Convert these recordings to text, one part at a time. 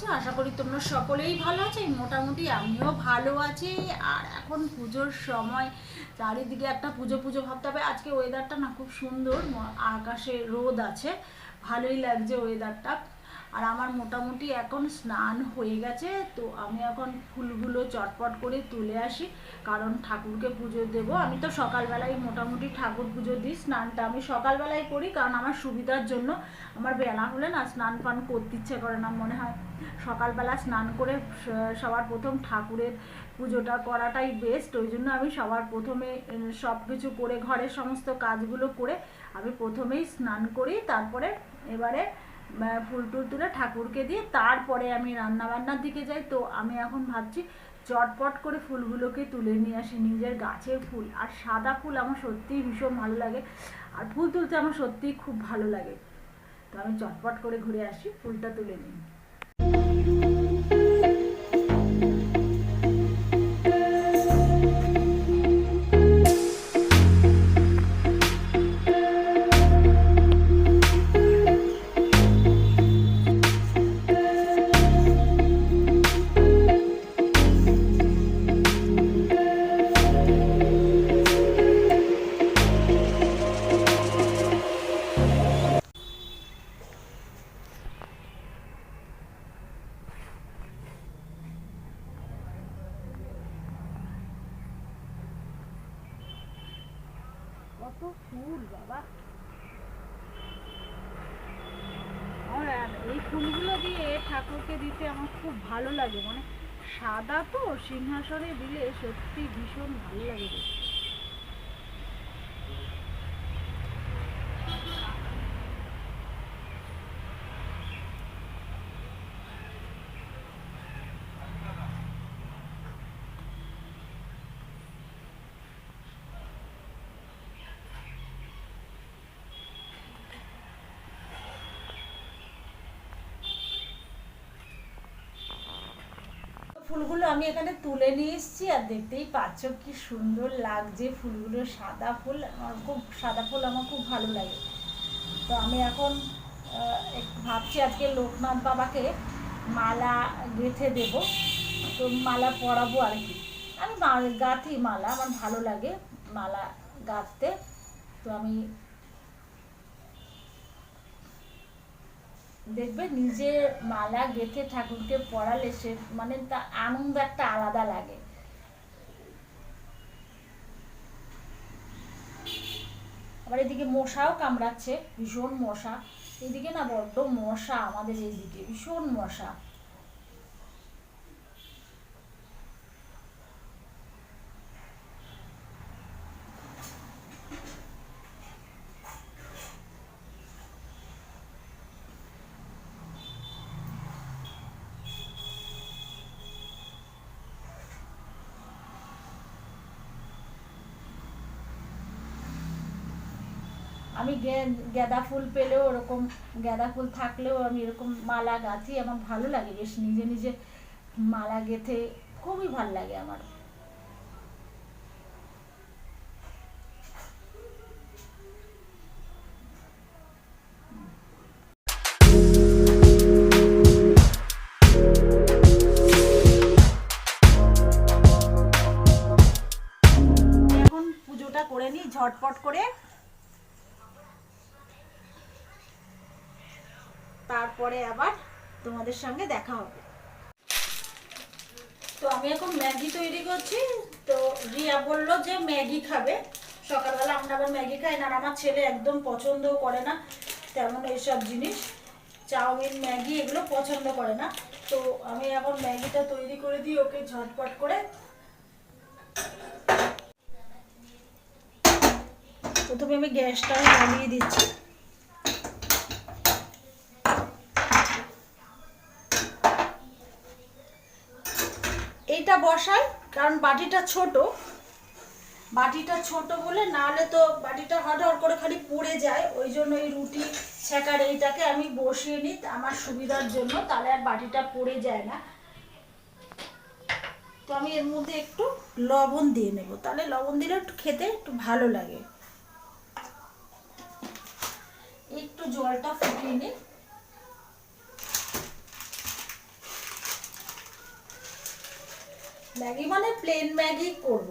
আছো? আশা করি তোমরা সকলেই ভালো আছো। মোটামুটি আমিও ভালো আছি। আর এখন পুজোর সময়, চারিদিকে একটা পুজো পুজো ভাবতে হবে। আজকে ওয়েদারটা না খুব সুন্দর আকাশে রোদ আছে। ভালোই লাগছে ওয়েদারটা আর আমার মোটামুটি এখন স্নান হয়ে গেছে, তো আমি এখন ফুলগুলো চটপট করে তুলে আসি, কারণ ঠাকুরকে পুজো দেব। আমি তো সকালবেলায় মোটামুটি ঠাকুর পুজো দিই, স্নানটা আমি সকালবেলায় করি, কারণ আমার সুবিধার জন্য আমার বেলা হলে না স্নান পান করতে ইচ্ছে করে না মনে হয়। সকালবেলা স্নান করে সবার প্রথম ঠাকুরের পুজোটা করাটাই বেস্ট ওই জন্য আমি সবার প্রথমে সব কিছু করে ঘরের সমস্ত কাজগুলো করে আমি প্রথমেই স্নান করি, তারপরে এবারে ফুল টুল তুলে ঠাকুরকে দিয়ে তারপরে আমি রান্নাবান্নার দিকে যাই। তো আমি এখন ভাবছি চটপট করে ফুলগুলোকে তুলে নিয়ে আসি, নিজের গাছের ফুল। আর সাদা ফুল আমার সত্যিই ভীষণ ভালো লাগে। আর ফুল তুলতে আমার সত্যিই খুব ভালো লাগে। তো আমি চটপট করে ঘুরে আসি, ফুলটা তুলে নিই। সিংহাসনে দিলে সত্যি ভীষণ ভালো লাগে দেখতে। ফুলগুলো আমি এখানে তুলে নিয়ে এসেছি আর দেখতেই পাচ্ছ কি সুন্দর লাগছে ফুলগুলো। সাদা ফুল আমার খুব, সাদা ফুল আমার খুব ভালো লাগে। তো আমি এখন ভাবছি আজকে লোকনাথ বাবাকে মালা গেঁথে দেব। তো মালা পরাবো আর কি। আমি গাঁথি মালা, আমার ভালো লাগে মালা গাঁথতে। তো আমি দেখবে নিজে মালা গেঁথে ঠাকুরকে পড়ালে সে মানে তার আনন্দ একটা আলাদা লাগে। আবার এদিকে মশাও কামড়াচ্ছে, ভীষণ মশা। এদিকে না বড্ড মশা আমাদের এইদিকে, ভীষণ মশা। আমি গাঁদা ফুল পেলেও ওরকম, গাঁদা ফুল থাকলেও আমি এরকম মালা গাঁথি, আমার ভালো লাগে বেশ নিজে নিজে মালা গেঁথে, খুবই ভালো লাগে আমার। তারপরে আবার তোমাদের সঙ্গে দেখা হবে। তো আমি এখন ম্যাগি তৈরি করছি। তো রিয়া বলল যে ম্যাগি খাবে। সকালবেলা আমরা আবার ম্যাগি খাই না আমার ছেলে একদম পছন্দও করে না তেমন এইসব জিনিস। চাউমিন, ম্যাগি এগুলো পছন্দ করে না। তো আমি এখন ম্যাগিটা তৈরি করে দিই, ওকে ঝটপট করে। প্রথমে আমি গ্যাসটা জ্বালিয়ে দিচ্ছি। বসাই, কারণ বাটিটা ছোট। বাটিটা ছোট বলে নাহলে তো বাটিটা হট করে খালি পড়ে যায়। ওই জন্য এই রুটি, ছেঁকার এইটাকে আমি বসিয়ে নিই আমার সুবিধার জন্য, তাহলে আর বাটিটা পড়ে যায় না। তো আমি এর মধ্যে একটু লবণ দিয়ে নেব। তাহলে লবণ দিলে একটু খেতে একটু ভালো লাগে। একটু জলটা ফুটিয়ে নিই। ম্যাগি মানে প্লেন ম্যাগি করব।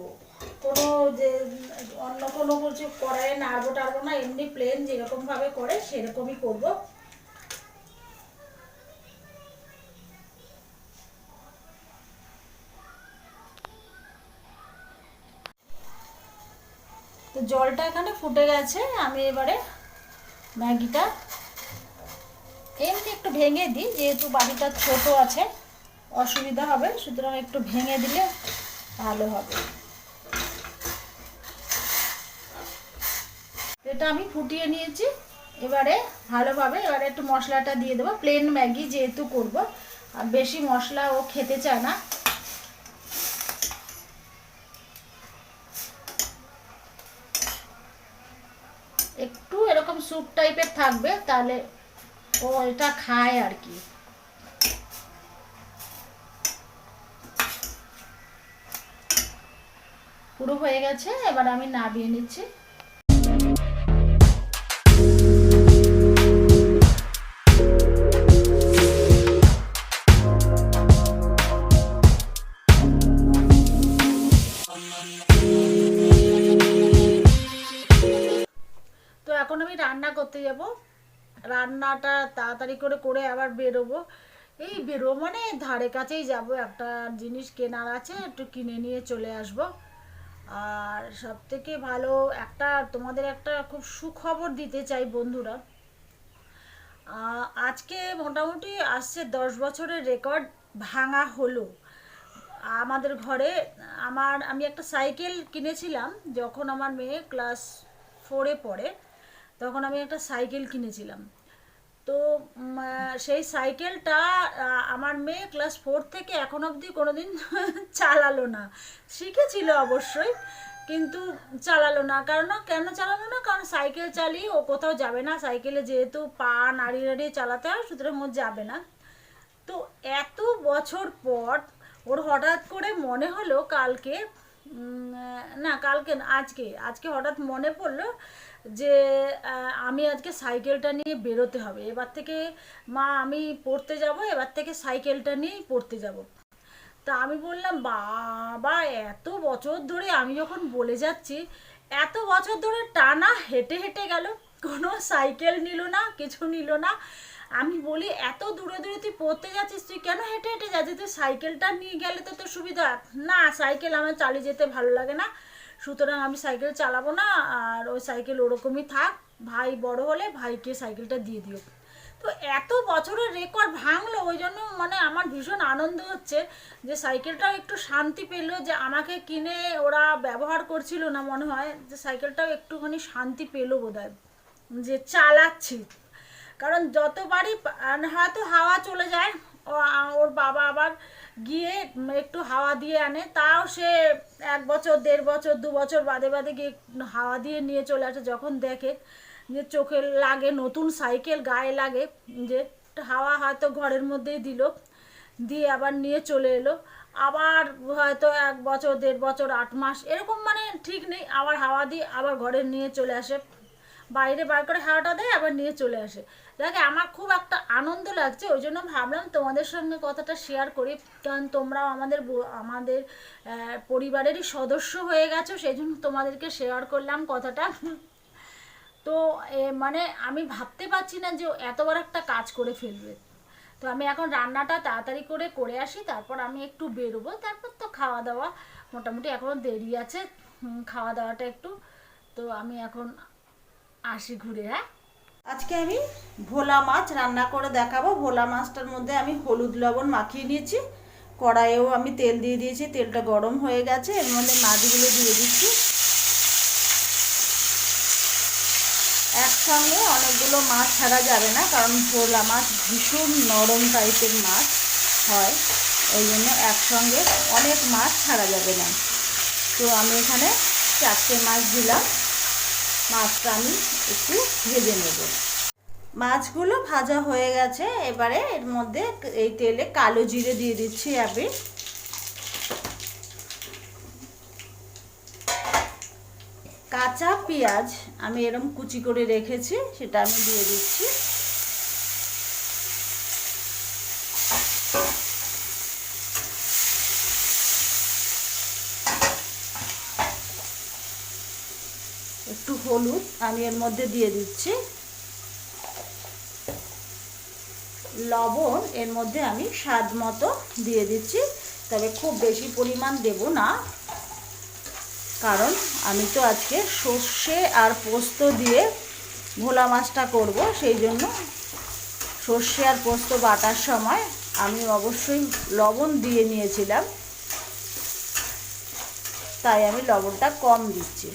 কোনো যে অন্য কোনো কিছু কড়াইয়ে নাড়বো টাড়বো না, এমনি প্লেন যেরকম ভাবে করে সেরকমই করব। তো জলটা এখানে ফুটে গেছে, আমি এবারে ম্যাগিটা এমনি একটু ভেঙে দিই, যেহেতু বাড়িটা ছোট আছে। অসুবিধা হবে, সুতরাং একটু ভেঙে দিলে ভালো হবে। এটা আমি ফুটিয়ে নিয়েছি, এবারে ভালোভাবে, এবারে একটু মশলাটা দিয়ে দেবো প্লেন ম্যাগি যেহেতু করব, আর বেশি মশলা ও খেতে চায় না। একটু এরকম স্যুপ টাইপের থাকবে, তাহলে ও এটা খায় আর কি। পুরো হয়ে গেছে, এবার আমি নাবিয়ে নিচ্ছি। তো এখন আমি রান্না করতে যাব। রান্নাটা তাড়াতাড়ি করে করে আবার বেরোবো। এই বেরোবো মানে ধারে কাছেই যাব, একটা জিনিস কেনার আছে, একটু কিনে নিয়ে চলে আসব। আর সব থেকে ভালো একটা তোমাদের একটা খুব সুখবর দিতে চাই বন্ধুরা। আজকে মোটামুটি আসছে দশ বছরের রেকর্ড ভাঙা হলো। আমাদের ঘরে আমার, আমি একটা সাইকেল কিনেছিলাম যখন আমার মেয়ে ক্লাস ফোরে পড়ে, তখন আমি একটা সাইকেল কিনেছিলাম। তো সেই সাইকেলটা আমার মেয়ে ক্লাস ফোর থেকে এখন অবধি কোনোদিন চালালো না। শিখেছিল অবশ্যই, কিন্তু চালালো না। কারণ কেন চালালো না? কারণ সাইকেল চালিয়ে ও কোথাও যাবে না। সাইকেলে যেহেতু পা নাড়িয়ে নাড়িয়ে চালাতে হয়, সুতরাং ও যাবে না। তো এত বছর পর ওর হঠাৎ করে মনে হলো কালকে না, কালকে আজকে আজকে হঠাৎ মনে পড়ল যে আমি আজকে সাইকেলটা নিয়ে বেরোতে হবে। এবার থেকে, মা, আমি পড়তে যাব, এবার থেকে সাইকেলটা নিয়েই পড়তে যাব। তা আমি বললাম, বাবা, এত বছর ধরে আমি যখন বলে যাচ্ছি, এত বছর ধরে টানা হেঁটে হেঁটে গেল, কোনো সাইকেল নিল না, কিছু নিল না। আমি বলি, এত দূরে দূরে তুই পড়তে যাচ্ছিস, তুই কেন হেঁটে যাচ্ছিস তুই সাইকেলটা নিয়ে গেলে তো তোর সুবিধা। না, সাইকেল আমার চালিয়ে যেতে ভালো লাগে না। সুতরাং আমি সাইকেল চালাবো না, আর ওই সাইকেল ওরকমই থাক। ভাই বড় হলে ভাইকে সাইকেলটা দিয়ে দিও। তো এত বছরের রেকর্ড ভাঙলো, ওই জন্য মানে আমার ভীষণ আনন্দ হচ্ছে যে সাইকেলটাও একটু শান্তি পেল, যে আমাকে কিনে ওরা ব্যবহার করছিল না মনে হয়, যে সাইকেলটাও একটুখানি শান্তি পেল বোধহয়, যে চালাচ্ছি। কারণ যতবারই পা- হয়তো হাওয়া চলে যায় ওর বাবা আবার গিয়ে একটু হাওয়া দিয়ে আনে। তাও সে এক বছর, দেড় বছর, দু বছর বাদে বাদে গিয়ে হাওয়া দিয়ে নিয়ে চলে আসে যখন দেখে যে চোখে লাগে নতুন সাইকেল, গায়ে লাগে যে হাওয়া হয়তো ঘরের মধ্যেই দিল, দিয়ে আবার নিয়ে চলে এলো। আবার হয়তো এক বছর, দেড় বছর, আট মাস, এরকম মানে ঠিক নেই। আবার হাওয়া দিয়ে আবার ঘরে নিয়ে চলে আসে। বাইরে বার করে হাওয়াটা দেয়, আবার নিয়ে চলে আসে। দেখে আমার খুব একটা আনন্দ লাগছে, ওই জন্য ভাবলাম তোমাদের সঙ্গে কথাটা শেয়ার করি। কারণ তোমরাও আমাদের আমাদের পরিবারেরই সদস্য হয়ে গেছো, সেই জন্য তোমাদেরকে শেয়ার করলাম কথাটা। তো মানে আমি ভাবতে পারছি না যে এত বড় একটা কাজ করে ফেলবে। তো আমি এখন রান্নাটা তাড়াতাড়ি করে করে আসি, তারপর আমি একটু বেরোবো, তারপর তো খাওয়া দাওয়া মোটামুটি এখনও দেরি আছে। খাওয়া দাওয়াটা একটু। তো আমি এখন আসি ঘুরে হ্যাঁ? আজকে আমি ভোলা মাছ রান্না করে দেখাবো। ভোলা মাছটার মধ্যে আমি হলুদ লবণ মাখিয়ে নিয়েছি। কড়াইয়েও আমি তেল দিয়ে দিয়েছি। তেলটা গরম হয়ে গেছে। এর মধ্যে মাছগুলো দিয়ে দিচ্ছি। একসঙ্গে অনেকগুলো মাছ ছাড়া যাবে না, কারণ ভোলা মাছ ভীষণ নরম টাইপের মাছ হয়। ওই জন্য একসঙ্গে অনেক মাছ ছাড়া যাবে না। তো আমি এখানে চারটে মাছ দিলাম। মাছটা আমি একটু ভেজে নেব। মাছগুলো ভাজা হয়ে গেছে, এবারে এর মধ্যে এই তেলে কালো জিরে দিয়ে দিচ্ছি আমি। কাঁচা পেঁয়াজ আমি এরম কুচি করে রেখেছি, সেটা আমি দিয়ে দিচ্ছি। একটু হলুদ, আমি এর মধ্যে দিয়ে দিচ্ছি। লবণ, এর মধ্যে আমি স্বাদ মতো দিয়ে দিচ্ছি। তবে খুব বেশি পরিমাণ দেব না, কারণ আমি তো আজকে সর্ষে আর পোস্ত দিয়ে ভোলা মাছটা করব। সেই জন্য সর্ষে আর পোস্ত বাটার সময় আমি অবশ্যই লবণ দিয়ে নিয়েছিলাম। তাই আমি লবণটা কম দিচ্ছি।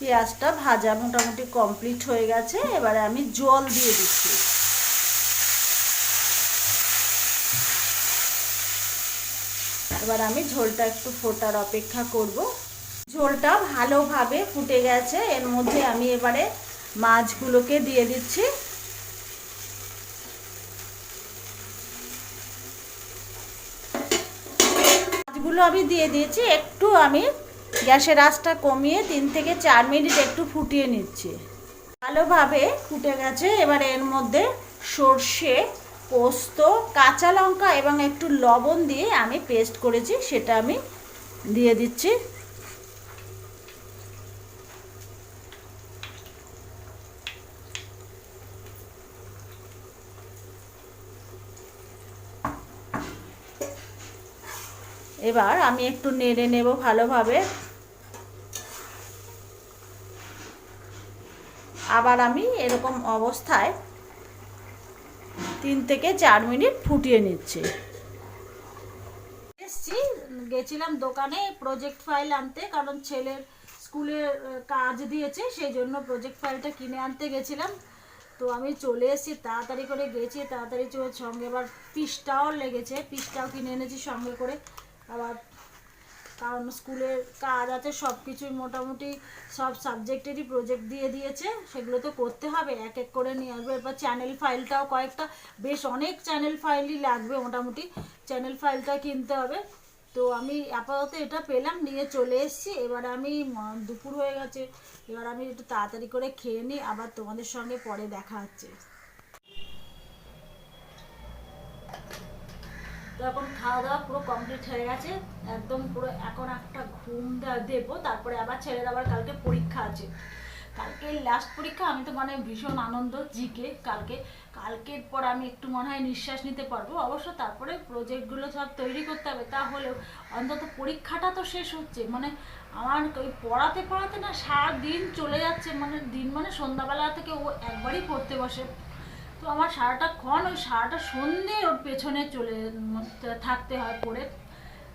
পেঁয়াজটা ভাজা মোটামুটি কমপ্লিট হয়ে গেছে, এবারে আমি জল দিয়ে দিচ্ছি। এবার আমি ঝোলটা একটু ফোটার অপেক্ষা করব। ঝোলটা ভালোভাবে ফুটে গেছে, এর মধ্যে আমি এবারে মাছগুলোকে দিয়ে দিচ্ছি। মাছগুলো আমি দিয়ে দিয়েছি, একটু আমি গ্যাসের আঁচটা কমিয়ে তিন থেকে চার মিনিট একটু ফুটিয়ে নিচ্ছি। ভালোভাবে ফুটে গেছে। এবার এর মধ্যে সর্ষে, পোস্ত, কাঁচা লঙ্কা এবং একটু লবণ দিয়ে আমি পেস্ট করেছি। সেটা আমি দিয়ে দিচ্ছি। এবার আমি একটু নেড়ে নেব ভালোভাবে। আবার আমি এরকম অবস্থায় তিন থেকে চার মিনিট ফুটিয়ে নিচ্ছি। এসছি, গেছিলাম দোকানে প্রজেক্ট ফাইল আনতে, কারণ ছেলের স্কুলে কাজ দিয়েছে, সেই জন্য প্রজেক্ট ফাইলটা কিনে আনতে গেছিলাম। তো আমি চলে এসেছি, তাড়াতাড়ি করে গেছি, তাড়াতাড়ি সঙ্গে আবার পিসটাও লেগেছে, পিসটাও কিনে এনেছি সঙ্গে করে। আবার কারণ স্কুলের কাজ আছে সব কিছুই মোটামুটি সব সাবজেক্টেরই প্রজেক্ট দিয়ে দিয়েছে সেগুলো তো করতে হবে, এক এক করে নিয়ে আসবে। এরপর চ্যানেল ফাইলটাও কয়েকটা, বেশ অনেক চ্যানেল ফাইলই লাগবে মোটামুটি। চ্যানেল ফাইলটা কিনতে হবে। তো আমি আপাতত এটা পেলাম, নিয়ে চলে এসেছি। এবার আমি দুপুর হয়ে গেছে। এবার আমি একটু তাড়াতাড়ি করে খেয়ে নিই, আবার তোমাদের সঙ্গে পরে দেখা হচ্ছে। তো এখন খাওয়া দাওয়া পুরো কমপ্লিট হয়ে গেছে। একদম পুরো এখন একটা ঘুম দেবো, তারপরে আবার ছেলের আবার কালকে পরীক্ষা আছে। কালকে লাস্ট পরীক্ষা, আমি তো মানে ভীষণ আনন্দ জিকে কালকে। কালকের পর আমি একটু মনে হয় নিঃশ্বাস নিতে পারব। অবশ্য তারপরে প্রজেক্টগুলো সব তৈরি করতে হবে তাহলেও অন্তত পরীক্ষাটা তো শেষ হচ্ছে। মানে আমার ওই পড়াতে পড়াতে না সারা দিন চলে যাচ্ছে। মানে দিন মানে সন্ধ্যাবেলা থেকে ও একবারই পড়তে বসে। তো আমার সারাটা ক্ষণ ওই সারাটা সন্ধে ওর পেছনে চলে, থাকতে হয় পড়ে।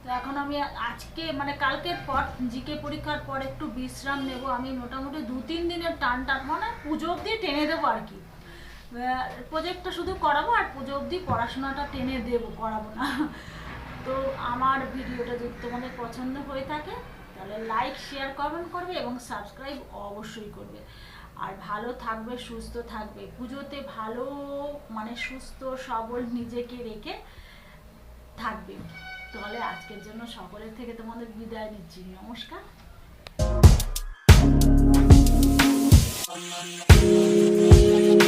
তো এখন আমি আজকে মানে কালকের পর জিকে পরীক্ষার পর একটু বিশ্রাম নেব। আমি মোটামুটি দু তিন দিনের টান টান মানে পুজো অবধি টেনে দেবো আর কি। প্রজেক্টটা শুধু করাবো আর পুজো অবধি পড়াশোনাটা টেনে দেবো, করাবো না। তো আমার ভিডিওটা যদি তোমাদের পছন্দ হয়ে থাকে, তাহলে লাইক শেয়ার কমেন্ট করবে এবং সাবস্ক্রাইব অবশ্যই করবে। আর ভালো থাকবে, সুস্থ থাকবে। পুজোতে ভালো মানে সুস্থ, সবল নিজেকে রেখে থাকবে। তাহলে আজকের জন্য সকলের থেকে তোমাদের বিদায় নিচ্ছি। নমস্কার।